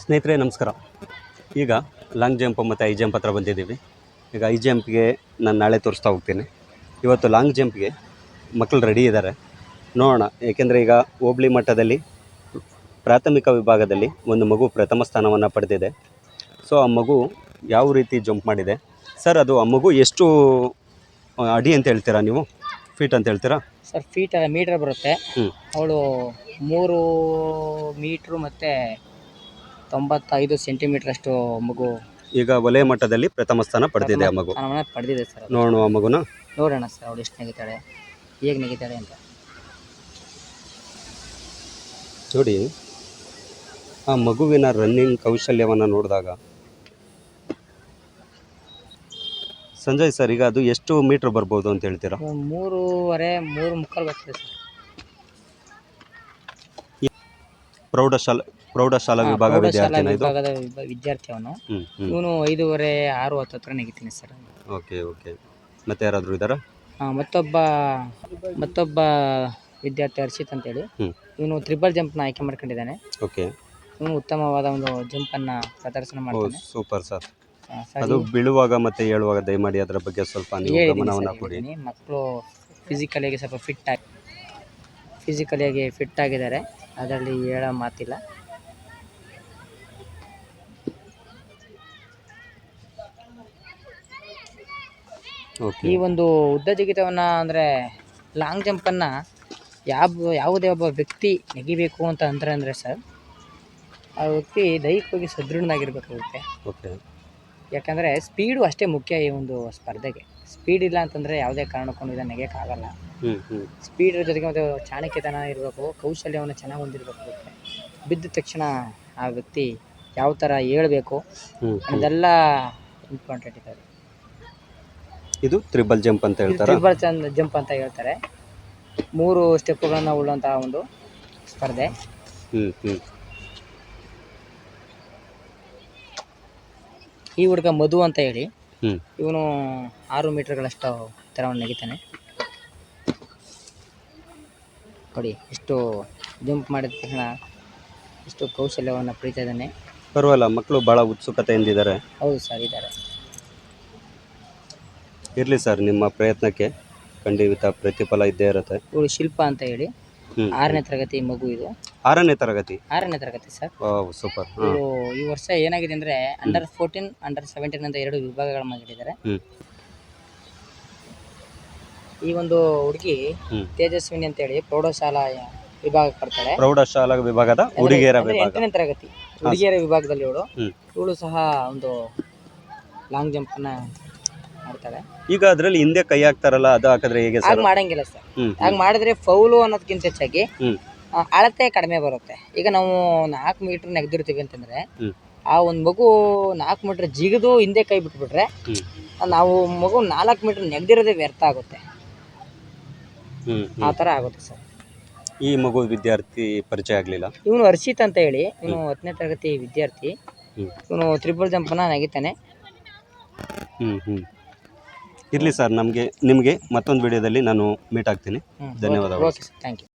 ಸ್ನೇಹಿತರೆ ನಮಸ್ಕಾರ. ಈಗ ಲಾಂಗ್ ಜಂಪ್ ಮತ್ತು ಐ ಜಂಪ್ ಹತ್ರ ಬಂದಿದ್ದೀವಿ. ಈಗ ಐ ಜಂಪ್ಗೆ ನಾನು ನಾಳೆ ತೋರಿಸ್ತಾ ಹೋಗ್ತೀನಿ. ಇವತ್ತು ಲಾಂಗ್ ಜಂಪ್ಗೆ ಮಕ್ಕಳು ರೆಡಿ ಇದ್ದಾರೆ ನೋಡೋಣ. ಏಕೆಂದರೆ ಈಗ ಹೋಬಳಿ ಮಟ್ಟದಲ್ಲಿ ಪ್ರಾಥಮಿಕ ವಿಭಾಗದಲ್ಲಿ ಒಂದು ಮಗು ಪ್ರಥಮ ಸ್ಥಾನವನ್ನು ಪಡೆದಿದೆ. ಸೊ ಆ ಮಗು ಯಾವ ರೀತಿ ಜಂಪ್ ಮಾಡಿದೆ? ಸರ್ ಅದು ಆ ಮಗು ಎಷ್ಟು ಅಡಿ ಅಂತ ಹೇಳ್ತೀರಾ ನೀವು? ಫೀಟ್ ಅಂತ ಹೇಳ್ತೀರಾ? ಸರ್ ಫೀಟ್ ಮೀಟರ್ ಬರುತ್ತೆ. ಅವಳು ಮೂರು ಮೀಟ್ರು ಮತ್ತು ತೊಂಬತ್ತೈದು ಸೆಂಟಿಮೀಟರ್ ಅಷ್ಟು ಮಗು ಈಗ ವಲಯ ಮಟ್ಟದಲ್ಲಿ ಪ್ರಥಮ ಸ್ಥಾನ ಪಡೆದಿದೆ ಆ ಮಗು. ಪಡೆದಿದೆ ಸರ್ ಅದು. ನೋಡೋಣ ಆ ಮಗುನ. ನೋಡೋಣ ಸರ್ ಅವಳು ಎಷ್ಟು ನೆಗಿತಾಳೆ ಹೇಗೆ ನೆಗಿತಾಳೆ ಅಂತ. ನೋಡಿ ಆ ಮಗುವಿನ ರನ್ನಿಂಗ್ ಕೌಶಲ್ಯವನ್ನು ನೋಡಿದಾಗ ಸಂಜಯ್ ಸರ್ ಈಗ ಅದು ಎಷ್ಟು ಮೀಟ್ರ್ ಬರ್ಬೋದು ಅಂತ ಹೇಳ್ತೀರಾ? ಮೂರುವರೆ ಮೂರು ಮುಕ್ಕಾಲು ಬರ್ತದೆ ಸರ್. ಪ್ರೌಢಶಾಲಾ ಪ್ರೌಢಶಾಲಾ ಹಾ, ವಿಭಾಗ ಪ್ರೌಢಶಾಲಾ ವಿದ್ಯಾರ್ಥಿನ ಇದು? ವಿಭಾಗದ ವಿಭ- ವಿದ್ಯಾರ್ಥಿ ಅವನು ಇವನು ಐದೂವರೆ ಆರು ಹತ್ತು ಹತ್ರ ನೆಗಿತೀನಿ ಸರ್. Okay okay. ಮತ್ತೆ ಯಾರಾದರೂ ಇದ್ದಾರಾ? ಆ, ಮತ್ತೊಬ್ಬ ಮತ್ತೊಬ್ಬ ವಿದ್ಯಾರ್ಥಿ ಹರ್ಷಿತ್ ಅಂತೇಳಿ. ಇವನು ತ್ರಿಬಲ್ ಜಂಪ್ನ ಆಯ್ಕೆ ಮಾಡ್ಕೊಂಡಿದ್ದಾನೆ. ಓಕೆ. ಇವನು ಉತ್ತಮವಾದ ಒಂದು ಜಂಪನ್ನು ಪ್ರದರ್ಶನ ಓ ಮಾಡ್ತಾನೆ. Super sir. ಆ, ಸರ್. ಅದು ಬೀಳುವಾಗ ಮತ್ತೆ ಏಳುವಾಗ ದಯಮಾಡಿ ಅದರ ಬಗ್ಗೆ ಸ್ವಲ್ಪ ನೀವು ಹೇಳಿದ್ದೀನಿ ಗಮನವನ್ನು ಸರ್, ಕೊಡಿ. ಹೇಳಿದ್ದೀನಿ. ಮಕ್ಕಳು ಫಿಸಿಕಲಿಯಾಗಿ ಸ್ವಲ್ಪ ಫಿಟ್ ಆಗಿ ಫಿಸಿಕಲಿಯಾಗಿ ಫಿಟ್ ಆಗಿದ್ದಾರೆ. ಅದರಲ್ಲಿ ಹೇಳೋ ಮಾತಿಲ್ಲ. ಈ ಒಂದು ಉದ್ದ ಜಿಗಿತವನ್ನು ಅಂದರೆ ಲಾಂಗ್ ಜಂಪನ್ನು ಯಾವ ಯಾವುದೇ ಒಬ್ಬ ವ್ಯಕ್ತಿ ನೆಗಿಬೇಕು ಅಂತ ಅಂದ್ರೆ ಅಂದರೆ ಸರ್ ಆ ವ್ಯಕ್ತಿ ದೈಹಿಕವಾಗಿ ಸದೃಢನಾಗಿರ್ಬೇಕಾಗುತ್ತೆ. ಓಕೆ ಯಾಕಂದರೆ ಸ್ಪೀಡು ಅಷ್ಟೇ ಮುಖ್ಯ ಈ ಒಂದು ಸ್ಪರ್ಧೆಗೆ. ಸ್ಪೀಡ್ ಇಲ್ಲ ಅಂತಂದರೆ ಯಾವುದೇ ಕಾರಣಕ್ಕೂ ಇದನ್ನು ನೆಗೆಯೋಕ್ಕಾಗಲ್ಲ. ಸ್ಪೀಡ್ ಜೊತೆಗೆ ಮತ್ತು ಚಾಣಕ್ಯತನ ಇರಬೇಕು ಕೌಶಲ್ಯವನ್ನು ಚೆನ್ನಾಗಿ ಹೊಂದಿರಬೇಕಾಗುತ್ತೆ. ಬಿದ್ದ ತಕ್ಷಣ ಆ ವ್ಯಕ್ತಿ ಯಾವ ಥರ ಹೇಳ್ಬೇಕು ಅದೆಲ್ಲ ಇಂಪಾರ್ಟೆಂಟ್ ಇದ್ದಾರೆ ಇದು ತ್ರಿಬಲ್ ಜಂಪ್ ಅಂತ ಹೇಳ್ತಾರೆ? ತ್ರಿಬಲ್ ಚಂದ್ ಜಂಪ್ ಅಂತ ಹೇಳ್ತಾರೆ. ಮೂರು ಸ್ಟೆಪ್ಗಳನ್ನ ಉಳ್ಳಂತ ಒಂದು ಸ್ಪರ್ಧೆ. ಹ್ಞೂ ಹ್ಞೂ ಈ ಹುಡುಗ ಮಧು ಅಂತ ಹೇಳಿ ಹ್ಞೂ ಇವನು ಆರು ಮೀಟರ್ಗಳಷ್ಟು ತೆರವನ್ನು ನೆಗಿತಾನೆ. ನೋಡಿ ಎಷ್ಟು ಜಂಪ್ ಮಾಡಿದ ತಕ್ಷಣ ಎಷ್ಟು ಕೌಶಲ್ಯವನ್ನು ಪಡಿತಾ ಇದ್ದಾನೆ. ಪರವಾಗಿಲ್ಲ ಮಕ್ಕಳು ಭಾಳ ಉತ್ಸುಕತೆಯಿಂದಿದ್ದಾರೆ. ಹೌದು ಸರ್ ಇದ್ದಾರೆ. ಇರಲಿ ಸರ್ ನಿಮ್ಮ ಪ್ರಯತ್ನಕ್ಕೆ ಖಂಡಿತ ಪ್ರತಿಫಲ ಇದ್ದೇ ಇರುತ್ತೆ. ಇವಳು ಶಿಲ್ಪ ಅಂತ ಹೇಳಿ. ಆರನೇ ತರಗತಿ ಮಗು ಇದು. ಆರನೇ ತರಗತಿ? ಆರನೇ ತರಗತಿ ಸರ್. Wow super. ಹಾಂ. ಈ ವರ್ಷ ಏನಾಗಿದೆ ಅಂದ್ರೆ ಅಂಡರ್ ಫೋರ್ಟೀನ್ ಅಂಡರ್ ಸೆವೆಂಟೀನ್ ಅಂತ ಎರಡು ವಿಭಾಗಗಳ ಮಾಡಿದ್ದಾರೆ. ಹ್ಞೂ ಈ ಒಂದು ಹುಡುಗಿ ತೇಜಸ್ವಿನಿ ತೇಜಸ್ವಿನಿ ಅಂತೇಳಿ ಪ್ರೌಢಶಾಲಾ ವಿಭಾಗ ಬರ್ತಾಳೆ ಪ್ರೌಢಶಾಲಾ ವಿಭಾಗದ ಹುಡುಗಿಯರ ಅಂದ್ರೆ ವಿಭಾಗ. ಎಂಟನೇ ತರಗತಿ. ಹುಡುಗಿಯರ ವಿಭಾಗದಲ್ಲಿ ಇವಳು. ಇವಳು ಸಹ ಒಂದು ಲಾಂಗ್ ಜಂಪ್ ಅನ್ನ ಮಾಡ್ತಾಳೆ ಈಗ ಅದರಲ್ಲಿ ಹಿಂದೆ ಕೈ ಹಾಕ್ತಾರಲ್ಲ ಅದು ಹಾಕಿದ್ರೆ ಹೇಗೆ ಹಾಗೆ ಸರ್. ಮಾಡಂಗಿಲ್ಲ ಸರ್ ಹಾಗೆ ಮಾಡಿದ್ರೆ ಫೌಲು ಅನ್ನೋದಕ್ಕಿಂತ ಹೆಚ್ಚಾಗಿ ಆ, ಅಳತೆ ಕಡಿಮೆ ಬರುತ್ತೆ. ಈಗ ನಾವು ನಾಲ್ಕು ಮೀಟರ್ ನೆಗೆದಿರ್ತೀವಿ ಅಂತಂದ್ರೆ ಆ ಒಂದು ಮಗು ನಾಲ್ಕು ಮೀಟರ್ ಜಿಗಿದು ಹಿಂದೆ ಕೈ ಬಿಟ್ಬಿಟ್ರೆ ನಾವು ಮಗು ನಾಲ್ಕು ಮೀಟರ್ ನೆಗೆದಿರೋದೇ ವ್ಯರ್ಥ ಆಗುತ್ತೆ. ಆ ಥರ ಆಗುತ್ತೆ ಸರ್. ಈ ಮಗು ವಿದ್ಯಾರ್ಥಿ ಪರಿಚಯ ಆಗಲಿಲ್ಲ? ಇವನು ಹರ್ಷಿತ್ ಅಂತ ಹೇಳಿ ಇವನು ಹತ್ತನೇ ತರಗತಿ ವಿದ್ಯಾರ್ಥಿ. ಇವನು ತ್ರಿಪುರ ಜಂಪನ್ನ ನೆಗಿತಾನೆ. ಹ್ಞೂ ಹ್ಞೂ ಇರಲಿ ಸರ್ ನಮಗೆ ನಿಮಗೆ ಮತ್ತೊಂದು ವಿಡಿಯೋದಲ್ಲಿ ನಾನು ಮೀಟ್ ಆಗ್ತೀನಿ. ಧನ್ಯವಾದಗಳು. Thank you